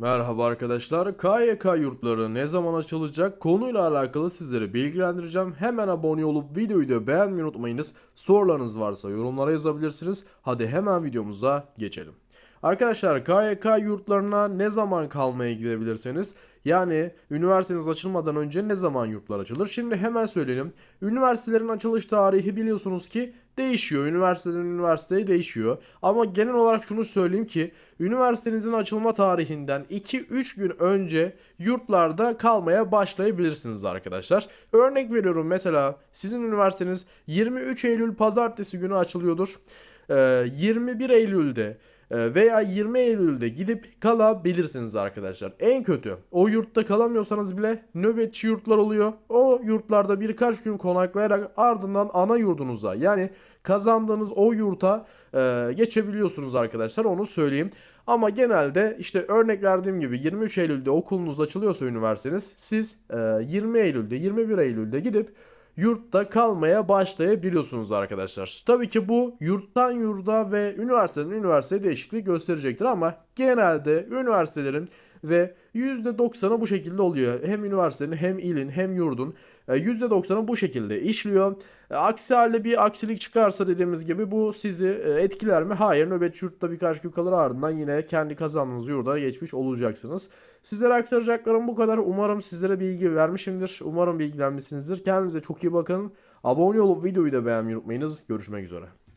Merhaba arkadaşlar. KYK yurtları ne zaman açılacak konuyla alakalı sizleri bilgilendireceğim. Hemen abone olup videoyu da beğenmeyi unutmayınız. Sorularınız varsa yorumlara yazabilirsiniz. Hadi hemen videomuza geçelim. Arkadaşlar KYK yurtlarına ne zaman kalmaya gidebilirseniz yani üniversiteniz açılmadan önce ne zaman yurtlar açılır? Şimdi hemen söyleyelim. Üniversitelerin açılış tarihi biliyorsunuz ki değişiyor. Üniversiteden üniversiteye değişiyor. Ama genel olarak şunu söyleyeyim ki üniversitenizin açılma tarihinden 2-3 gün önce yurtlarda kalmaya başlayabilirsiniz arkadaşlar. Örnek veriyorum mesela sizin üniversiteniz 23 Eylül pazartesi günü açılıyordur. Ee, 21 Eylül'de veya 20 Eylül'de gidip kalabilirsiniz arkadaşlar. En kötü o yurtta kalamıyorsanız bile nöbetçi yurtlar oluyor. O yurtlarda birkaç gün konaklayarak ardından ana yurdunuza yani kazandığınız o yurta e, geçebiliyorsunuz arkadaşlar onu söyleyeyim. Ama genelde işte örnek verdiğim gibi 23 Eylül'de okulunuz açılıyorsa üniversiteniz siz e, 20 Eylül'de 21 Eylül'de gidip yurtta kalmaya başlayabiliyorsunuz arkadaşlar. Tabii ki bu yurttan yurda ve üniversiteden üniversiteye değişiklik gösterecektir ama genelde üniversitelerin ve %90'ı bu şekilde oluyor. Hem üniversitenin hem ilin hem yurdun e, %90'ı bu şekilde işliyor. E, Aksi halde bir aksilik çıkarsa dediğimiz gibi bu sizi e, etkiler mi? Hayır. Nöbetçi yurtta birkaç gün kalır ardından yine kendi kazandığınız yurda geçmiş olacaksınız. Sizlere aktaracaklarım bu kadar. Umarım sizlere bilgi vermişimdir. Umarım bilgilenmişsinizdir. Kendinize çok iyi bakın. Abone olup videoyu da beğenmeyi unutmayınız. Görüşmek üzere.